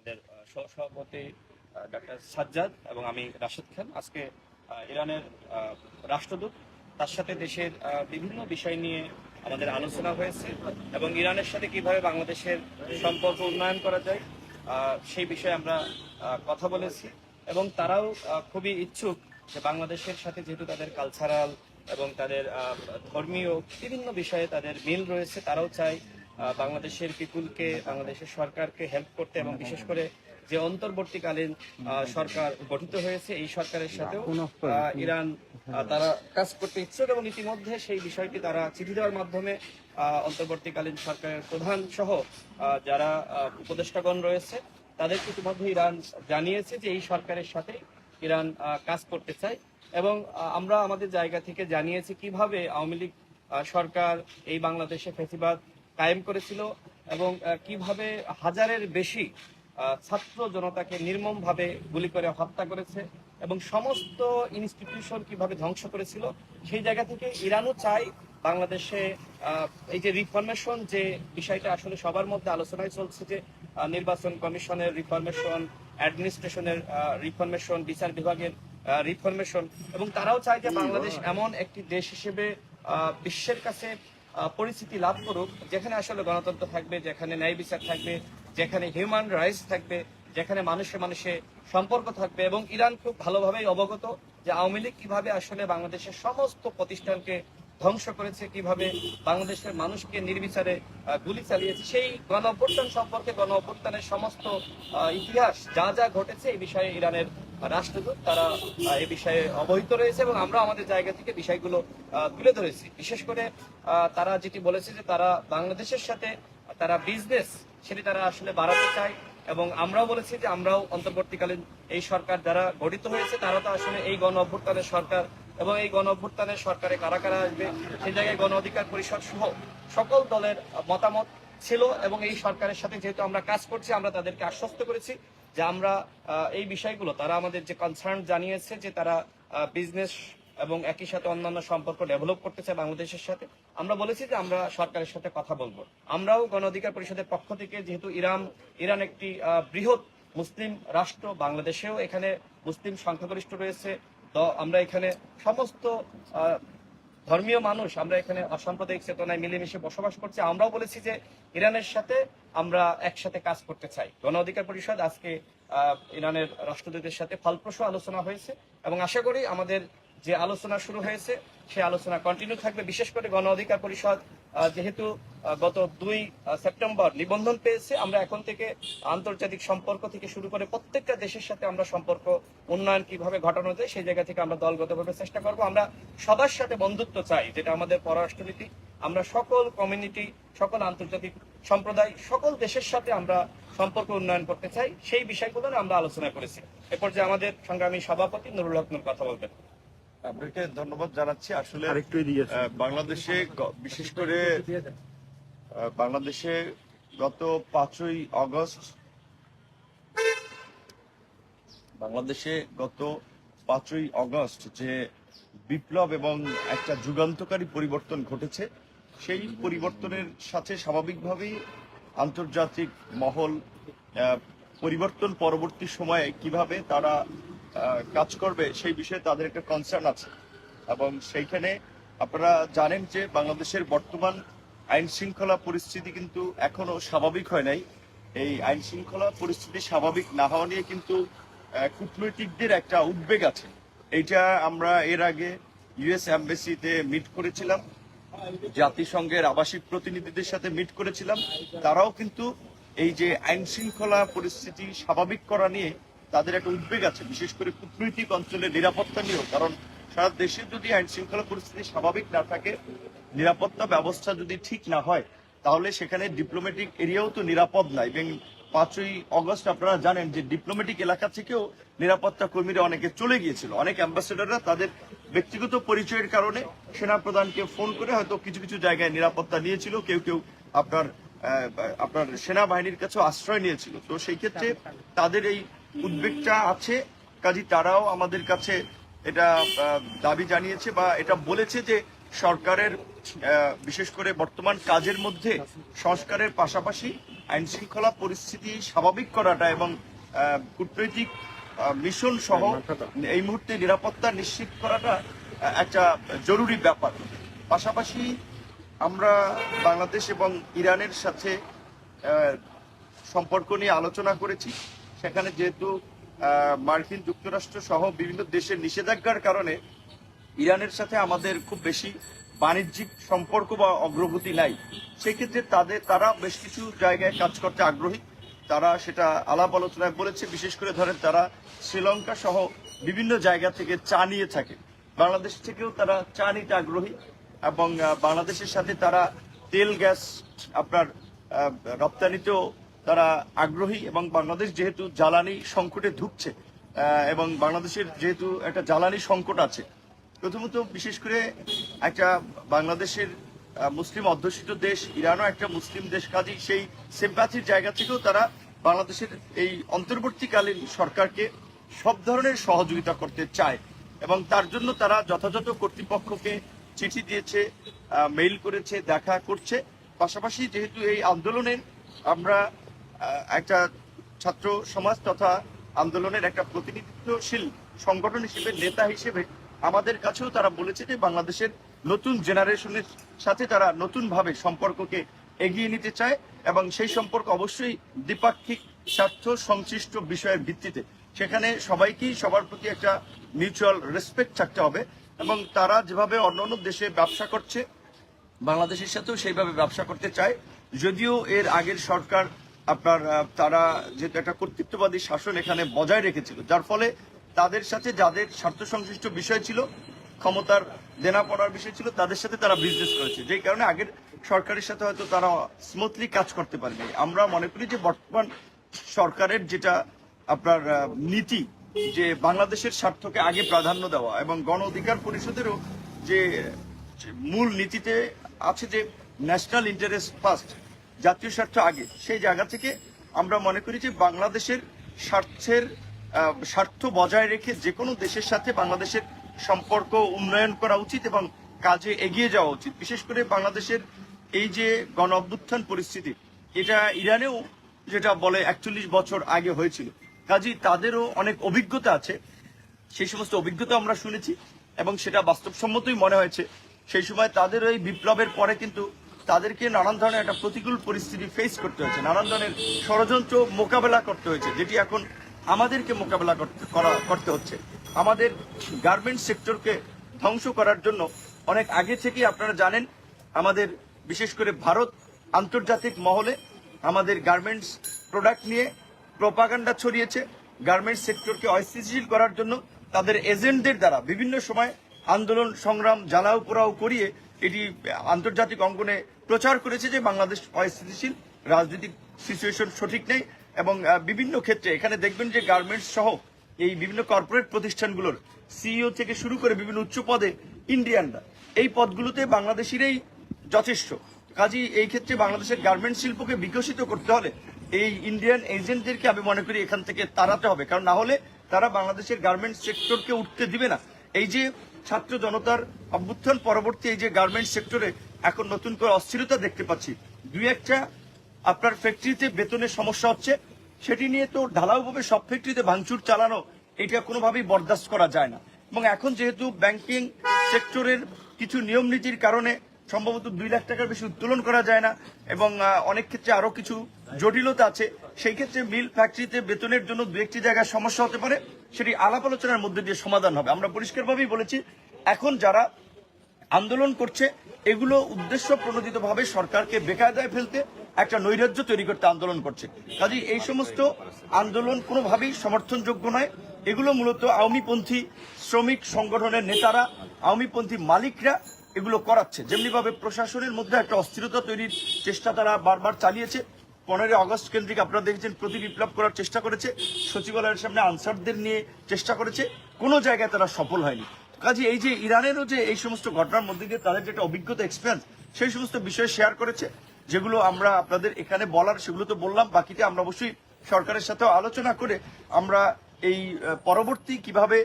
আমাদের সহসভাপতি ডক্টর সাজ্জাদ এবং আমি রাশেদ খান। আজকে ইরানের রাষ্ট্রদূত, তার সাথে দেশের বিভিন্ন বিষয় নিয়ে আমাদের আলোচনা হয়েছে এবং ইরানের সাথে কীভাবে বাংলাদেশের সম্পর্ক উন্নয়ন করা যায় সেই বিষয়ে আমরা কথা বলেছি। এবং তারাও খুবই ইচ্ছুক যে বাংলাদেশের সাথে যেহেতু তাদের কালচারাল এবং তাদের ধর্মীয় বিভিন্ন বিষয়ে তাদের মিল রয়েছে, তারাও চায় বাংলাদেশের পিপুলকে বাংলাদেশের সরকারকে হেল্প করতে এবং বিশেষ করে যে অন্তর্বর্তীকালীন সরকার গঠিত হয়েছে এই সরকারের সাথেও ইরান তারা কাজ করতে ইচ্ছুক এবং ইতিমধ্যে সেই বিষয়টি তারা চিঠি দেওয়ার মাধ্যমে অন্তর্বর্তীকালীন সরকারের প্রধান সহ যারা উপদেষ্টাগণ রয়েছে তাদেরকে ইতিমধ্যে ইরান জানিয়েছে যে এই সরকারের সাথে ইরান কাজ করতে চায় এবং আমরা আমাদের জায়গা থেকে জানিয়েছি কীভাবে আওয়ামী লীগ সরকার এই বাংলাদেশে ফেসিবাদ কায়েম করেছিল এবং কীভাবে হাজারের বেশি ছাত্র জনতাকে নির্মমভাবে গুলি করে হত্যা করেছে এবং সমস্ত ইনস্টিটিউশন কীভাবে ধ্বংস করেছিল সেই জায়গা থেকে ইরানও চাই বাংলাদেশে এই যে রিফরমেশন যে বিষয়টা আসলে সবার মধ্যে আলোচনায় চলছে যে নির্বাচন কমিশনের রিফরমেশন অ্যাডমিনিস্ট্রেশনের রিফরমেশন বিচার বিভাগের রিফরমেশন এবং তারাও চায় যে বাংলাদেশ এমন একটি দেশ হিসেবে আহ, বিশ্বের কাছে পরিচিতি লাভ করুক, যেখানে আসলে গণতন্ত্র থাকবে, যেখানে ন্যায় বিচার থাকবে, যেখানে হিউম্যান রাইটস থাকবে, যেখানে মানুষে মানুষে সম্পর্ক থাকবে এবং ইরান খুব ভালোভাবেই অবগত যে আওয়ামী লীগ কীভাবে আসলে বাংলাদেশের সমস্ত প্রতিষ্ঠানকে ধ্বংস করেছে, কীভাবে বাংলাদেশের মানুষকে নির্বিচারে গুলি চালিয়েছে। সেই গণ সম্পর্কে গণ সমস্ত ইতিহাস যা যা ঘটেছে এই বিষয়ে ইরানের রাষ্ট্রদূত তারা এ বিষয়ে অবহিত রয়েছে এবং আমরা আমাদের জায়গা থেকে বিষয়গুলো তুলে ধরেছি। বিশেষ করে তারা যেটি বলেছে যে তারা বাংলাদেশের সাথে তারা বিজনেস সেটি তারা আসলে বাড়াতে চায় এবং আমরাও বলেছি যে আমরাও অন্তর্বর্তীকালীন এই সরকার যারা গঠিত হয়েছে। তারা তো আসলে এই গণ অভ্যুত্থানের সরকার এবং এই গণ অভ্যুত্থানের সরকারে কারা কারা আসবে সেই জায়গায় গণ অধিকার পরিষদ সহ সকল দলের মতামত ছিল এবং এই সরকারের সাথে যেহেতু আমরা কাজ করছি, আমরা তাদেরকে আশ্বস্ত করেছি। যে আমরা এই বিষয়গুলো, তারা আমাদের যে কনসার্ন জানিয়েছে যে তারা বিজনেস এবং একই সাথে অন্যান্য সম্পর্ক ডেভেলপ করতে চায় বাংলাদেশের সাথে, আমরা বলেছি যে আমরা সরকারের সাথে কথা বলব। আমরাও গণ অধিকার পরিষদের পক্ষ থেকে যেহেতু ইরান ইরান একটি বৃহৎ মুসলিম রাষ্ট্র, বাংলাদেশেও এখানে মুসলিম সংখ্যাগরিষ্ঠ রয়েছে, তো আমরা এখানে সমস্ত ধর্মীয় মানুষ, আমরা এখানে অসাম্প্রদায়িক চেতনায় মিলেমিশে বসবাস করছি। আমরাও বলেছি যে ইরানের সাথে আমরা একসাথে কাজ করতে চাই। গণ অধিকার পরিষদ আজকে ইরানের রাষ্ট্রদূতের সাথে ফলপ্রসূ আলোচনা হয়েছে এবং আশা করি আমাদের যে আলোচনা শুরু হয়েছে সে আলোচনা কন্টিনিউ থাকবে। বিশেষ করে গণ অধিকার পরিষদ যেহেতু গত দুই সেপ্টেম্বর নিবন্ধন পেয়েছে, আমরা এখন থেকে আন্তর্জাতিক সম্পর্ক থেকে শুরু করে প্রত্যেকটা দেশের সাথে আমরা সম্পর্ক, উন্নয়ন কীভাবে ঘটানো যায়, সেই জায়গা থেকে আমরা দলগতভাবে চেষ্টা করব। আমরা সবার সাথে বন্ধুত্ব চাই, যেটা আমাদের পররাষ্ট্রনীতি। আমরা সকল কমিউনিটি সকল আন্তর্জাতিক সম্প্রদায়, সকল দেশের সাথে আমরা সম্পর্ক উন্নয়ন করতে চাই, সেই বিষয়গুলো আমরা আলোচনা করেছি। এরপর যে আমাদের সংগ্রামী সভাপতি নুরুল হক কথা বলবেন। আপনাকে ধন্যবাদ জানাচ্ছি। আসলে বাংলাদেশে বিশেষ করে বাংলাদেশে গত পাঁচই আগস্ট বাংলাদেশে গত পাঁচই আগস্ট যে বিপ্লব এবং একটা যুগান্তকারী পরিবর্তন ঘটেছে সেই পরিবর্তনের সাথে স্বাভাবিকভাবেই আন্তর্জাতিক মহল পরিবর্তন পরবর্তী সময়ে কীভাবে তারা কাজ করবে, সেই বিষয়ে তাদের একটা কনসার্ন আছে। এবং সেইখানে আপনারা জানেন যে বাংলাদেশের বর্তমান আইন শৃঙ্খলা পরিস্থিতি কিন্তু এখনও স্বাভাবিক হয় নাই। এই আইন শৃঙ্খলা পরিস্থিতি স্বাভাবিক না হওয়া নিয়ে কিন্তু কূটনৈতিকদের একটা উদ্বেগ আছে। এইটা আমরা এর আগে ইউএস অ্যাম্বাসিতে মিট করেছিলাম। জাতিসংঘের আবাসিক প্রতিনিধিদের সাথে মিট করেছিলাম। তারাও কিন্তু এই যে আইন শৃঙ্খলা পরিস্থিতি স্বাভাবিক করা নিয়ে তাদের একটা উদ্বেগ আছে, বিশেষ করে কূটনৈতিক অঞ্চলের নিরাপত্তা নিয়েও। কারণ সারা দেশে যদি আইন শৃঙ্খলা পরিস্থিতি স্বাভাবিক না থাকে, নিরাপত্তা ব্যবস্থা যদি ঠিক না হয়, তাহলে সেখানে ডিপ্লোম্যাটিক এরিয়াও তো নিরাপদ না। এবং পাঁচই অগস্ট আপনারা জানেন যে ডিপ্লোম্যাটিক এলাকা থেকেও নিরাপত্তা কর্মীরা অনেকে চলে গিয়েছিল। অনেক অ্যাম্বাসেডররা তাদের ব্যক্তিগত পরিচয়ের কারণে সেনা প্রধানকে ফোন করে হয়তো কিছু কিছু জায়গায় নিরাপত্তা নিয়েছিল, কেউ কেউ আপনার আপনার সেনাবাহিনীর কাছেও আশ্রয় নিয়েছিল। তো সেই ক্ষেত্রে তাদের এই উদ্বেগটা আছে। কাজী তারাও আমাদের কাছে এটা দাবি জানিয়েছে বা এটা বলেছে যে সরকারের বিশেষ করে বর্তমান কাজের মধ্যে সংস্কারের পাশাপাশি আইন শৃঙ্খলা পরিস্থিতি স্বাভাবিক করাটা এবং কূটনৈতিক মিশন সহ এই মুহূর্তে নিরাপত্তা নিশ্চিত করাটা একটা জরুরি ব্যাপার। পাশাপাশি আমরা বাংলাদেশ এবং ইরানের সাথে সম্পর্ক নিয়ে আলোচনা করেছি। সেখানে যেহেতু মার্কিন যুক্তরাষ্ট্র সহ বিভিন্ন দেশের নিষেধাজ্ঞার কারণে ইরানের সাথে আমাদের খুব বেশি বাণিজ্যিক সম্পর্ক বা অগ্রগতি নাই, সেক্ষেত্রে তাদের, তারা বেশ কিছু জায়গায় কাজ করতে আগ্রহী। তারা সেটা আলাপ আলোচনায় বলেছে, বিশেষ করে ধরেন তারা শ্রীলঙ্কা সহ বিভিন্ন জায়গা থেকে চা নিয়ে থাকে। বাংলাদেশ থেকেও তারা চা নিতে আগ্রহী এবং বাংলাদেশের সাথে তারা তেল, গ্যাস, আপনার রপ্তানিতেও তারা আগ্রহী এবং বাংলাদেশ যেহেতু জ্বালানি সংকটে ঢুকছে এবং বাংলাদেশের যেহেতু একটা জ্বালানি সংকট আছে, প্রথমত বিশেষ করে একটা বাংলাদেশের মুসলিম অধ্যুষিত দেশ, ইরানও একটা মুসলিম দেশ কাজী সেই সিম্প্যাথির জায়গা থেকেও তারা বাংলাদেশের এই অন্তর্বর্তীকালীন সরকারকে সব ধরনের সহযোগিতা করতে চায় এবং তার জন্য তারা যথাযথ কর্তৃপক্ষকে চিঠি দিয়েছে মেইল করেছে, দেখা করছে। পাশাপাশি যেহেতু এই আন্দোলনে আমরা একটা ছাত্র সমাজ তথা আন্দোলনের একটা প্রতিনিধিত্বশীল সংগঠন হিসেবে, নেতা হিসেবে আমাদের কাছেও তারা বলেছে যে বাংলাদেশের নতুন জেনারেশনের সাথে তারা নতুনভাবে সম্পর্ককে এগিয়ে নিতে চায় এবং সেই সম্পর্ক অবশ্যই দ্বিপাক্ষিক স্বার্থ সংশ্লিষ্ট বিষয়ের ভিত্তিতে। সেখানে সবাইকেই সবার প্রতি একটা মিউচুয়াল রেসপেক্ট থাকতে হবে এবং তারা যেভাবে অন্য অন্য দেশে ব্যবসা করছে, বাংলাদেশের সাথেও সেইভাবে ব্যবসা করতে চায়। যদিও এর আগের সরকার আপনার তারা যেহেতু একটা কর্তৃত্ববাদী শাসন এখানে বজায় রেখেছিল, যার ফলে তাদের সাথে যাদের স্বার্থ সংশ্লিষ্ট বিষয় ছিল, ক্ষমতার দেনা পড়ার বিষয় ছিল, তাদের সাথে তারা বিজনেস করেছে। যেই কারণে আগের সরকারের সাথে হয়তো তারা স্মুথলি কাজ করতে পারেনি। আমরা মনে করি যে বর্তমান সরকারের যেটা আপনার নীতি, যে বাংলাদেশের স্বার্থকে আগে প্রাধান্য দেওয়া এবং গণ অধিকার পরিষদেরও যে মূল নীতিতে আছে যে ন্যাশনাল ইন্টারেস্ট ফার্স্ট জাতীয় স্বার্থ আগে। সেই জায়গা থেকে আমরা মনে করি যে বাংলাদেশের স্বার্থের স্বার্থ বজায় রেখে যে কোনো দেশের সাথে বাংলাদেশের সম্পর্ক উন্নয়ন করা উচিত এবং কাজে এগিয়ে যাওয়া উচিত। বিশেষ করে বাংলাদেশের এই যে গণ অভ্যুত্থান পরিস্থিতি, এটা ইরানেও যেটা বলে একচল্লিশ বছর আগে হয়েছিল। কাজী তাদেরও অনেক অভিজ্ঞতা আছে। সেই সমস্ত অভিজ্ঞতা আমরা শুনেছি এবং সেটা বাস্তবসম্মতই মনে হয়েছে। সেই সময় তাদের ওই বিপ্লবের পরে কিন্তু তাদেরকে নানান ধরনের একটা প্রতিকূল পরিস্থিতি ফেস করতে হয়েছে, নানান ধরনের ষড়যন্ত্র মোকাবেলা করতে হয়েছে, যেটি এখন আমাদেরকে মোকাবেলা করা- করতে হচ্ছে। আমাদের গার্মেন্টস সেক্টরকে ধ্বংস করার জন্য অনেক আগে থেকেই আপনারা জানেন, আমাদের বিশেষ করে ভারত আন্তর্জাতিক মহলে আমাদের গার্মেন্টস প্রোডাক্ট নিয়ে প্রপাগান্ডা ছড়িয়েছে। গার্মেন্টস সেক্টরকে অস্থিতিশীল করার জন্য তাদের এজেন্টদের দ্বারা বিভিন্ন সময় আন্দোলন, সংগ্রাম, জ্বালাও পোড়াও করিয়ে এটি আন্তর্জাতিক অঙ্গনে প্রচার করেছে যে বাংলাদেশ অস্থিতিশীল, রাজনৈতিক সিচুয়েশন সঠিক নেই এবং বিভিন্ন ক্ষেত্রে এখানে দেখবেন যে গার্মেন্টস সহ এই বিভিন্ন কর্পোরেট প্রতিষ্ঠানগুলোর সিইও থেকে শুরু করে বিভিন্ন উচ্চ পদে ইন্ডিয়ানরা এই পদগুলোতে বাংলাদেশিরাই যথেষ্ট। কাজী এই ক্ষেত্রে বাংলাদেশের গার্মেন্ট শিল্পকে বিকশিত করতে হলে এই ইন্ডিয়ান এজেন্টদেরকে আমি মনে করি এখান থেকে তাড়াতে হবে। কারণ না হলে তারা বাংলাদেশের গার্মেন্ট সেক্টরকে উঠতে দিবে না। এই যে ছাত্র জনতার অভ্যুত্থান পরবর্তী এই যে গার্মেন্ট সেক্টরে এখন নতুন করে অস্থিরতা দেখতে পাচ্ছি। দুই একটা আপনার ফ্যাক্টরিতে বেতনের সমস্যা হচ্ছে, সেটি নিয়ে তো ঢালাওভাবে সব ফ্যাক্টরিতে ভাঙচুর চালানো, এটা কোনোভাবেই বরদাস্ত করা যায় না। এবং এখন যেহেতু ব্যাংকিং সেক্টরের কিছু নিয়ম নীতির কারণে সম্ভবত দুই লাখ টাকার বেশি উত্তোলন করা যায় না, এবং অনেক ক্ষেত্রে আরও কিছু জটিলতা আছে, সেই ক্ষেত্রে মিল ফ্যাক্টরিতে বেতনের জন্য দু একটি জায়গায় সমস্যা হতে পারে। সেটি আলাপ আলোচনার মধ্যে দিয়ে সমাধান হবে। আমরা পরিষ্কারভাবেই বলেছি, এখন যারা আন্দোলন করছে, এগুলো উদ্দেশ্য প্রণোদিতভাবে সরকারকে বেকায়দায় ফেলতে একটা নৈরাজ্য তৈরি করতে আন্দোলন করছে। কাজেই এই সমস্ত আন্দোলন কোনোভাবেই সমর্থনযোগ্য নয়। এগুলো মূলত আওয়ামীপন্থী শ্রমিক সংগঠনের নেতারা, আওয়ামীপন্থী মালিকরা এগুলো করাচ্ছে। যেমনিভাবে প্রশাসনের মধ্যে একটা অস্থিরতা তৈরির চেষ্টা তারা বারবার চালিয়েছে। পনেরোই আগস্ট কেন্দ্রিক আপনারা দেখেছেন প্রতি বিপ্লব করার চেষ্টা করেছে, সচিবালয়ের সামনে আনসারদের নিয়ে চেষ্টা করেছে, কোনো জায়গায় তারা সফল হয়নি। কাজে এই যে ইরানেরও যে এই সমস্ত ঘটনার মধ্যে দিয়ে তাদের যেটা অভিজ্ঞতা এক্সপিরিয়েন্স সেই সমস্ত বিষয় শেয়ার করেছে, যেগুলো আমরা আপনাদের এখানে বলার, সেগুলো তো বললাম, বাকিটা আমরা অবশ্যই সরকারের সাথেও আলোচনা করে আমরা এই পরবর্তী কীভাবে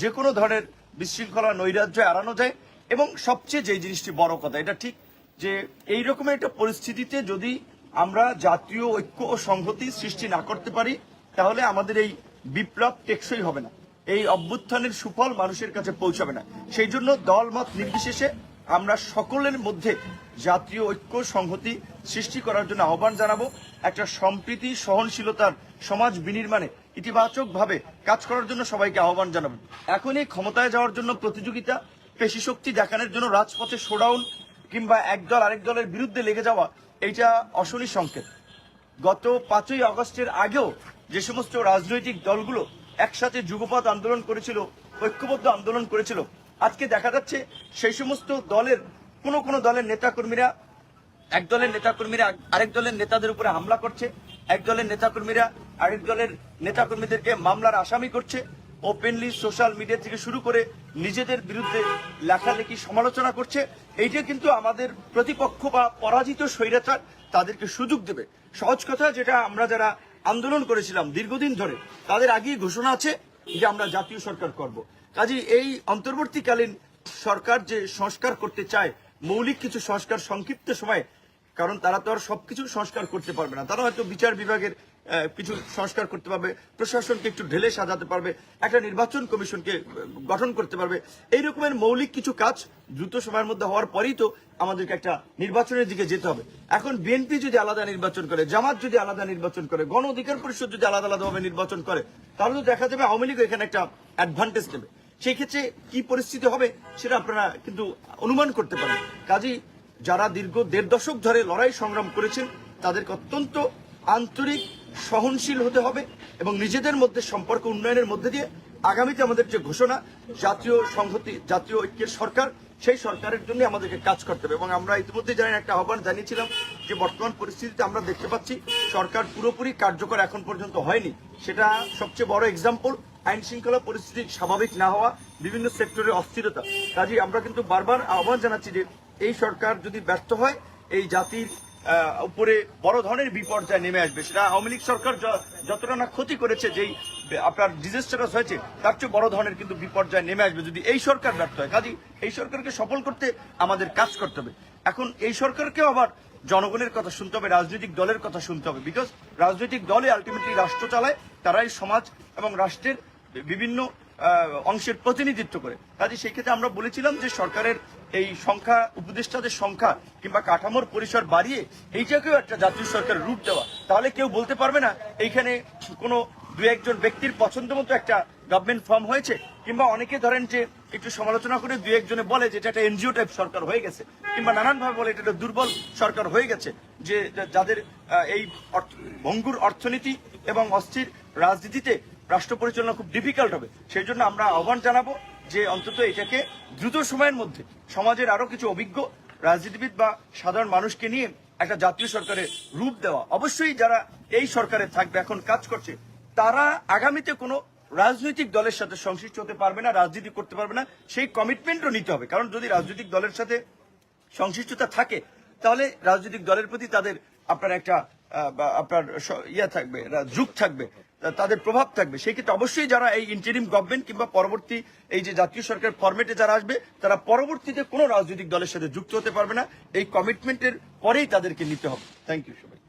যে কোনো ধরনের বিশৃঙ্খলা, নৈরাজ্য এড়ানো যায় এবং সবচেয়ে যে জিনিসটি বড় কথা, এটা ঠিক যে এই রকমের একটা পরিস্থিতিতে যদি আমরা জাতীয় ঐক্য ও সংহতি সৃষ্টি না করতে পারি, তাহলে আমাদের এই বিপ্লব টেকসই হবে না। এই অভ্যুত্থানের সুফল মানুষের কাছে পৌঁছাবে না। সেই জন্য দল মত নির্বিশেষে আমরা সকলের মধ্যে জাতীয় ঐক্য সংহতি সৃষ্টি করার জন্য আহ্বান জানাব। একটা সম্প্রীতি, সহনশীলতার সমাজ বিনির্মাণে ইতিবাচকভাবে কাজ করার জন্য সবাইকে আহ্বান জানাব। এখনই ক্ষমতায় যাওয়ার জন্য প্রতিযোগিতা পেশি শক্তি দেখানোর জন্য রাজপথে শোডাউন কিংবা একদল আরেক দলের বিরুদ্ধে লেগে যাওয়া এইটা অশনি সংকেত। গত পাঁচই আগস্টের আগেও যে সমস্ত রাজনৈতিক দলগুলো একসাথে যুগপৎ আন্দোলন করেছিল, ঐক্যবদ্ধ আন্দোলন করেছিল, আজকে দেখা যাচ্ছে সেই সমস্ত দলের কোন কোন দলের নেতাকর্মীরা, এক দলের নেতাকর্মীরা আরেক দলের নেতাদের উপরে হামলা করছে, এক দলের নেতাকর্মীরা আরেক দলের নেতাকর্মীদেরকে মামলার আসামি করছে ওপেনলি সোশ্যাল মিডিয়া থেকে শুরু করে নিজেদের বিরুদ্ধে লেখালেখি সমালোচনা করছে, এইটা কিন্তু আমাদের প্রতিপক্ষ বা পরাজিত স্বৈরাচার তাদেরকে সুযোগ দেবে। সহজ কথা যেটা আমরা যারা আন্দোলন করেছিলাম দীর্ঘদিন ধরে, তাদের আগেই ঘোষণা আছে যে আমরা জাতীয় সরকার করব। কাজে এই অন্তর্বর্তীকালীন সরকার যে সংস্কার করতে চায়, মৌলিক কিছু সংস্কার সংক্ষিপ্ত সময়ে কারণ তারা তো আর সবকিছু সংস্কার করতে পারবে না। তারা হয়তো বিচার বিভাগের কিছু সংস্কার করতে পারবে, প্রশাসনকে একটু ঢেলে সাজাতে পারবে, একটা নির্বাচন কমিশনকে গঠন করতে পারবে। এই রকমের মৌলিক কিছু কাজ দ্রুত সময়ের মধ্যে হওয়ার পরেই তো আমাদেরকে একটা নির্বাচনের দিকে যেতে হবে। এখন বিএনপি যদি আলাদা নির্বাচন করে, জামাত যদি আলাদা নির্বাচন করে, গণ অধিকার পরিষদ যদি আলাদা আলাদাভাবে নির্বাচন করে, তাহলে তো দেখা যাবে আওয়ামী লীগ এখানে একটা অ্যাডভান্টেজ নেবে সেই ক্ষেত্রে কি পরিস্থিতি হবে সেটা আপনারা কিন্তু অনুমান করতে পারেন। কাজী যারা দীর্ঘ দেড় দশক ধরে লড়াই সংগ্রাম করেছেন, তাদেরকে অত্যন্ত আন্তরিক, সহনশীল হতে হবে এবং নিজেদের মধ্যে সম্পর্ক উন্নয়নের মধ্যে দিয়ে আগামীতে আমাদের যে ঘোষণা, জাতীয় সংহতি, জাতীয় ঐক্যের সরকার, সেই সরকারের জন্য আমাদেরকে কাজ করতে হবে। এবং আমরা ইতিমধ্যে জানেন, একটা আহ্বান জানিয়েছিলাম যে বর্তমান পরিস্থিতিতে আমরা দেখতে পাচ্ছি, সরকার পুরোপুরি কার্যকর এখন পর্যন্ত হয়নি। সেটা সবচেয়ে বড় এক্সাম্পল আইন শৃঙ্খলা পরিস্থিতি স্বাভাবিক না হওয়া, বিভিন্ন সেক্টরে অস্থিরতা। কাজেই আমরা কিন্তু বারবার আহ্বান জানাচ্ছি যে এই সরকার যদি ব্যর্থ হয়, এই জাতির উপরে বড় ধরনের বিপর্যয় নেমে আসবে। সেটা আওয়ামী লীগ সরকার যতটা না ক্ষতি করেছে, যেই, আপনার ডিজাস্টারাস হয়েছে, তার চেয়ে বড় ধরনের কিন্তু বিপর্যয় নেমে আসবে যদি এই সরকার ব্যর্থ হয়। কাজী এই সরকারকে সফল করতে আমাদের কাজ করতে হবে। এখন এই সরকারকেও আবার জনগণের কথা শুনতে হবে, রাজনৈতিক দলের কথা শুনতে হবে বিকজ রাজনৈতিক দলে আলটিমেটলি রাষ্ট্র চালায়, তারাই সমাজ এবং রাষ্ট্রের বিভিন্ন অংশের প্রতিনিধিত্ব করে। কাজে সেই ক্ষেত্রে আমরা বলেছিলাম যে সরকারের এই সংখ্যা, উপদেষ্টাদের সংখ্যা কিংবা কাঠামোর পরিসর বাড়িয়ে এইটাকেও একটা জাতীয় সরকারের রূপ দেওয়া। তাহলে কেউ বলতে পারবে না, এইখানে কোনো দু একজন ব্যক্তির পছন্দ মতো একটা গভর্নমেন্ট ফর্ম হয়েছে, কিংবা অনেকে ধরেন যে একটু সমালোচনা করে দু একজনে বলে যে এটা একটা এনজিও টাইপ সরকার হয়ে গেছে, কিংবা নানান ভাবে বলে এটা একটা দুর্বল সরকার হয়ে গেছে, যে যাদের এই ভঙ্গুর অর্থনীতি এবং অস্থির রাজনীতিতে রাষ্ট্র পরিচালনা খুব ডিফিকাল্ট হবে। সেই জন্য আমরা আহ্বান জানাব যে অন্তত এটাকে দ্রুত সময়ের মধ্যে সমাজের আরও কিছু অভিজ্ঞ রাজনীতিবিদ বা সাধারণ মানুষকে নিয়ে একটা জাতীয় সরকারের রূপ দেওয়া। অবশ্যই যারা এই সরকারে থাকবে, এখন কাজ করছে, তারা আগামীতে কোনো রাজনৈতিক দলের সাথে সংশ্লিষ্ট হতে পারবে না, রাজনীতি করতে পারবে না, সেই কমিটমেন্টও নিতে হবে। কারণ যদি রাজনৈতিক দলের সাথে সংশ্লিষ্টতা থাকে, তাহলে রাজনৈতিক দলের প্রতি তাদের আপনার একটা আপনার ইয়া থাকবে যুগ থাকবে। তাদের প্রভাব থাকবে। সেই ক্ষেত্রে অবশ্যই যারা এই ইন্টারিম গভর্নমেন্ট কিংবা পরবর্তী এই যে জাতীয় সরকার ফরমেটে যারা আসবে, তারা পরবর্তীতে কোনো রাজনৈতিক দলের সাথে যুক্ত হতে পারবে না। এই কমিটমেন্টের পরেই তাদেরকে নিতে হবে। থ্যাংক ইউ সবাই